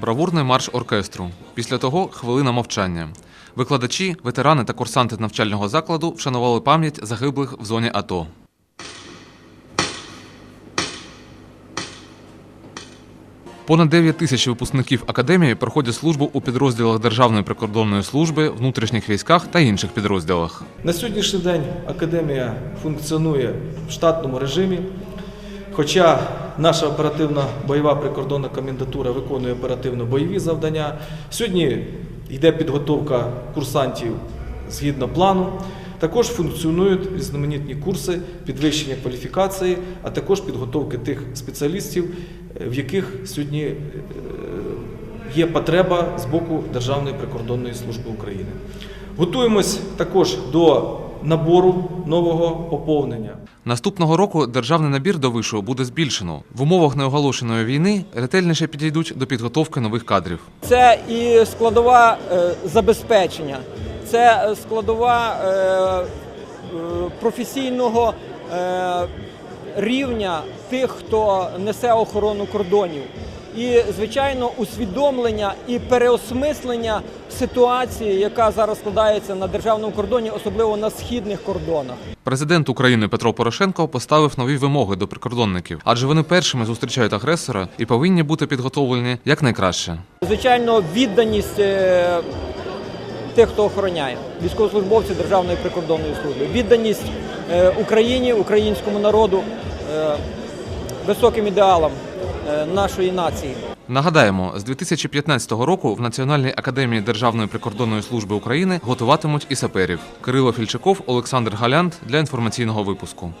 Бравурний марш оркестру. Після того хвилина мовчання. Викладачі, ветерани та курсанти навчального закладу вшанували пам'ять загиблих в зоні АТО. Понад 9 тисяч випускників академії проходять службу у підрозділах Державної прикордонної служби, внутрішніх військах та інших підрозділах. На сьогоднішній день академія функціонує в штатному режимі. Хоча наша оперативна бойова прикордонна комендатура виконує оперативно-бойові завдання, сьогодні йде підготовка курсантів згідно плану. Також функціонують різноманітні курси підвищення кваліфікації, а також підготовки тих спеціалістів, в яких сьогодні е, є потреба з боку Державної прикордонної служби України. Готуємось також до набору нового поповнення. Наступного року державний набір до вишу буде збільшено. В умовах неоголошеної війни ретельніше підійдуть до підготовки нових кадрів. Це і складова е, забезпечення, це складова е, е, професійного е, рівня тих, хто несе охорону кордонів. І, звичайно, усвідомлення і переосмислення ситуації, яка зараз складається на державному кордоні, особливо на східних кордонах. Президент України Петро Порошенко поставив нові вимоги до прикордонників, адже вони першими зустрічають агресора і повинні бути підготовлені якнайкраще. Звичайно, відданість е, тих, хто охороняє, військовослужбовці Державної прикордонної служби, відданість е, Україні, українському народу, е, високим ідеалам нашої нації. Нагадаємо, з 2015 року в Національній академії Державної прикордонної служби України готуватимуть і саперів. Кирило Фільчаков, Олександр Галянд для інформаційного випуску.